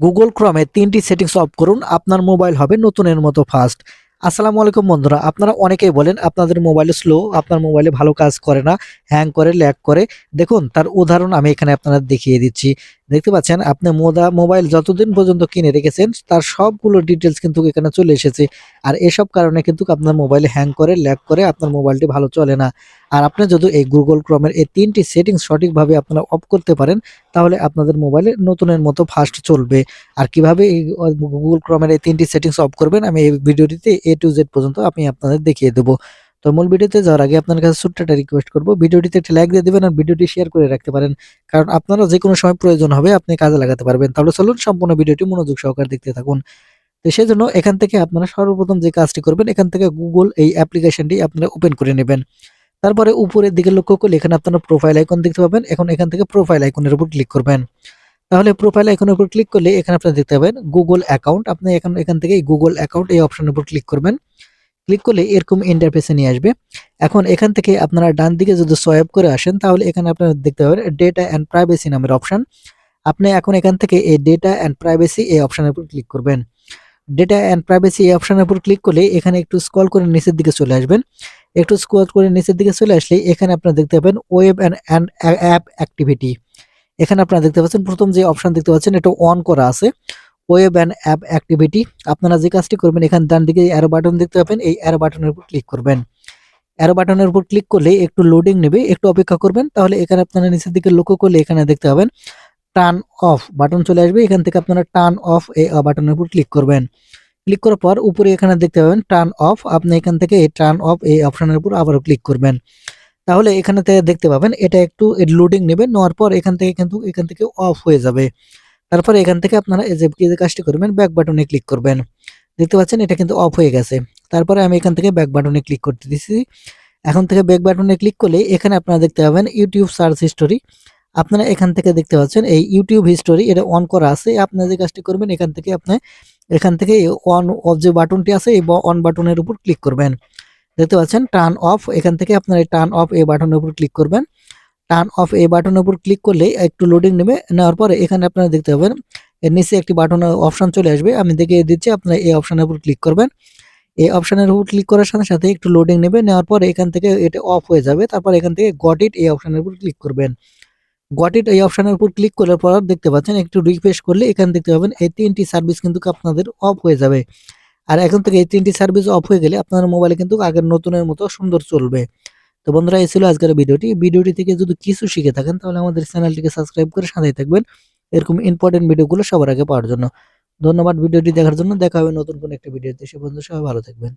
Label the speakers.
Speaker 1: Google ক্রমে তিনটি settings of করুন, আপনার মোবাইল হবে নতুনের মতো ফাস্ট আসসালামু আলাইকুম বন্ধুরা, আপনারা অনেকেই বলেন আপনাদের মোবাইলে স্লো আপনার মোবাইলে ভালো কাজ করে না হ্যাং করে ল্যাগ করে। দেখুন, তার উদাহরণ আমি এখানে আপনারা দেখিয়ে দিচ্ছি। দেখতে পাচ্ছেন, আপনি মোদা, মোবাইল যতদিন পর্যন্ত কিনে রেখেছেন, তার সবগুলো ডিটেলস কিন্তু এখানে চলে এসেছে। আর এসব কারণে কিন্তু আপনার মোবাইলে হ্যাং করে ল্যাগ করে আপনার মোবাইলটি ভালো চলে না। আর আপনি যদি এই গুগল ক্রমের এই তিনটি সেটিংস সঠিকভাবে আপনারা অফ করতে পারেন, তাহলে আপনাদের মোবাইলে নতুনের মতো ফাস্ট চলবে। আর কীভাবে এই গুগল ক্রমের এই তিনটি সেটিংস অফ করবেন, আমি এই ভিডিওটিতে এ টু জেড পর্যন্ত আমি আপনাদের দেখিয়ে দেবো। তো মূল ভিডিওতে যাওয়ার আগে আপনার কাছে ছোট্ট একটা রিকোয়েস্ট করব। ভিডিওটিতে একটি লাইক দিয়ে দেবেন আর ভিডিওটি শেয়ার করে রাখতে পারেন। কারণ আপনারা যে কোনো সময় প্রয়োজন হবে আপনি কাজে লাগাতে পারবেন। তাহলে চলুন সম্পূর্ণ ভিডিওটি মনোযোগ সহকারে দেখতে থাকুন। তো সেই জন্য এখান থেকে আপনারা সর্বপ্রথম যে কাজটি করবেন, এখান থেকে গুগল এই অ্যাপ্লিকেশনটি আপনারা ওপেন করে নেবেন। তারপরে উপরের দিকে লক্ষ্য করলে এখানে আপনারা প্রোফাইল আইকন দেখতে পাবেন। এখন এখান থেকে প্রোফাইল আইকনের উপর ক্লিক করবেন। তাহলে প্রোফাইল আইকনের উপর ক্লিক করলে এখানে আপনারা দেখতে পাবেন গুগল অ্যাকাউন্ট আপনি এখন এখান থেকে গুগল অ্যাকাউন্ট এই অপশনের উপর ক্লিক করবেন। ক্লিক করলে এরকম ইন্টারফেসে নিয়ে আসবে। এখন এখান থেকে আপনারা ডান দিকে যদি সোয়াইপ করে আসেন, তাহলে এখানে আপনারা দেখতে পাবেন ডেটা অ্যান্ড প্রাইভেসি নামের অপশন আপনি এখন এখান থেকে এই ডেটা অ্যান্ড প্রাইভেসি এই অপশনের উপর ক্লিক করবেন। ডেটা অ্যান্ড প্রাইভেসি এই অপশনের উপর ক্লিক করলে এখানে একটু স্ক্রল করে নিচের দিকে চলে আসবেন। একটু স্ক্রল করে নিচের দিকে চলে আসলে এখানে আপনারা দেখতে পাবেন ওয়েব অ্যান্ড অ্যাপ অ্যাক্টিভিটি এখানে আপনারা দেখতে পাচ্ছেন, প্রথম যে অপশন দেখতে পাচ্ছেন, এটা অন করা আছে। ওয়েব অ্যান্ড অ্যাপ অ্যাক্টিভিটি আপনারা যে কাজটি করবেন, এখানে ডান দিকে অ্যারো বাটন দেখতে পাবেন। এই অ্যারো বাটনের উপর ক্লিক করবেন। অ্যারো বাটনের উপর ক্লিক করলে একটু লোডিং নেবে, একটু অপেক্ষা করবেন। তাহলে এখানে আপনারা নিচের দিকে লক্ষ্য করলে এখানে দেখতে পাবেন টার্ন অফ বাটন চলে আসবে। এখান থেকে আপনারা টার্ন অফ এই বাটনের উপর ক্লিক করবেন। ক্লিক করার পর উপরে এখানে দেখতে পাবেন টার্ন অফ আপনি এখান থেকে এই টার্ন অফ এই অপশনের উপর আবারও ক্লিক করবেন। তাহলে এখানে দেখতে পাবেন, এটা একটু লোডিং নেবে, নেওয়ার পর এখান থেকে কিন্তু, এখান থেকে অফ হয়ে যাবে। তারপরে এখান থেকে আপনারা এই যে কাজটি করবেন ব্যাক বাটনে ক্লিক করবেন। দেখতে পাচ্ছেন এটা কিন্তু অফ হয়ে গেছে। তারপরে আমি এখান থেকে ব্যাক বাটনে ক্লিক করতে দিচ্ছি এখন থেকে ব্যাক বাটনে ক্লিক করলে এখানে আপনারা দেখতে পাবেন ইউটিউব সার্চ হিস্টোরি আপনারা এখান থেকে দেখতে পাচ্ছেন এই ইউটিউব হিস্টোরি এটা অন করা আছে। আপনারা যে কাজটি করবেন, এখান থেকে আপনি এখান থেকে অন অফ যে বাটনটি আছে, এই অন বাটনের উপর ক্লিক করবেন। দেখতে পাচ্ছেন টার্ন অফ এখান থেকে আপনারা এই টার্ন অফ এই বাটনের উপর ক্লিক করবেন। টার্ন অফ এই বাটনের উপর ক্লিক করলে একটু লোডিং নেবে, নেওয়ার পরে এখানে আপনারা দেখতে পাবেন, এর নিচে একটি বাটন অপশন চলে আসবে। আমি দেখিয়ে দিচ্ছি, আপনারা এই অপশনের উপর ক্লিক করবেন। এই অপশনের উপর ক্লিক করার সাথে সাথে একটু লোডিং নেবে, নেওয়ার পরে এখান থেকে এটা অফ হয়ে যাবে, তারপর এখান থেকে গট ইট এই অপশনের উপর ক্লিক করবেন। গট ইট এই অপশনের উপর ক্লিক করার পর দেখতে পাচ্ছেন, একটু রিফ্রেশ করলে এখানে দেখতে পাবেন, এই তিনটি সার্ভিস কিন্তু আপনাদের অফ হয়ে যাবে। আর এখন থেকে এই তিনটি সার্ভিস অফ হয়ে গেলে আপনার মোবাইলে কিন্তু আগের নতুনের মতো সুন্দর চলবে। তো বন্ধুরা, এই ছিল আজকের ভিডিওটি। ভিডিওটি থেকে যদি কিছু শিখে থাকেন, তাহলে আমাদের চ্যানেলটিকে সাবস্ক্রাইব করে সাথেই থাকবেন। এরকম ইম্পর্টেন্ট ভিডিওগুলো সবার আগে পাওয়ার জন্য। ধন্যবাদ ভিডিওটি দেখার জন্য। দেখা হবে নতুন কোনো একটা ভিডিওতে। সে বন্ধু সবাই ভালো থাকবেন।